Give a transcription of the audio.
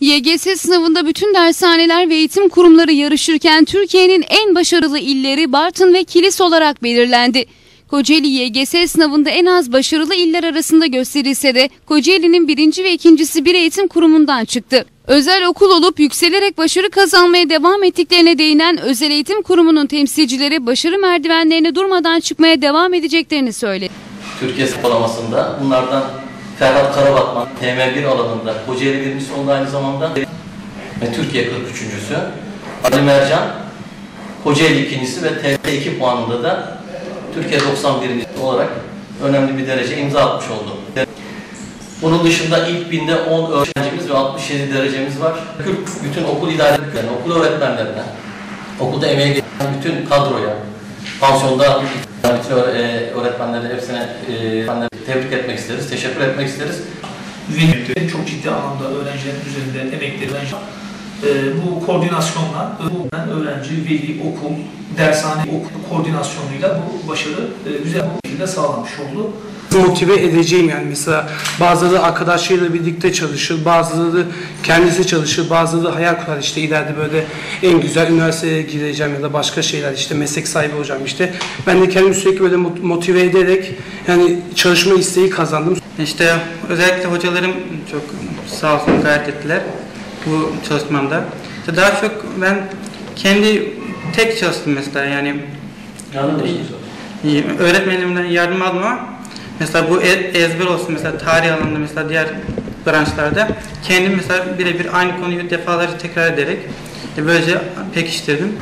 YGS sınavında bütün dershaneler ve eğitim kurumları yarışırken Türkiye'nin en başarılı illeri Bartın ve Kilis olarak belirlendi. Kocaeli YGS sınavında en az başarılı iller arasında gösterilse de Kocaeli'nin birinci ve ikincisi bir eğitim kurumundan çıktı. Özel okul olup yükselerek başarı kazanmaya devam ettiklerine değinen özel eğitim kurumunun temsilcileri başarı merdivenlerine durmadan çıkmaya devam edeceklerini söyledi. Türkiye sıralamasında bunlardan Ferhat Karabatman TM1 alanında Kocaeli birincisi oldu aynı zamanda ve Türkiye 43.sü. Ali Mercan Kocaeli ikincisi ve TM2 puanında da Türkiye 91. olarak önemli bir derece imza atmış oldu. Bunun dışında ilk binde 10 öğrencimiz ve 67 derecemiz var. Bütün okul idarelerine, okul öğretmenlerine, okulda emeği geçen bütün kadroya, pansiyonda bütün öğre- öğretmenlere hepsine e, tebrik etmek isteriz, teşekkür etmek isteriz. Velilerin çok ciddi anlamda öğrencilerin üzerinde emekleri öğrenci. Ee, bu koordinasyonla bu öğrenci, veli, okul, dershane, okul koordinasyonuyla bu başarı e, güzel bir şekilde sağlanmış oldu. Motive edeceğim yani mesela bazıları arkadaşlarıyla birlikte çalışır, bazıları kendisi çalışır, bazıları hayal kurar işte ileride böyle en güzel üniversiteye gireceğim ya da başka şeyler işte meslek sahibi olacağım işte. Ben de kendimi sürekli böyle mot- motive ederek yani çalışma isteği kazandım. İşte özellikle hocalarım çok sağ olsun gayret ettiler bu çalışmamda. İşte daha çok ben kendi tek çalıştım mesela yani İyi, öğretmenimden yardım aldım ama mesela bu e- ezber olsun mesela tarih alanında mesela diğer branşlarda kendim mesela birebir aynı konuyu defalarca tekrar ederek e, böylece pekiştirdim.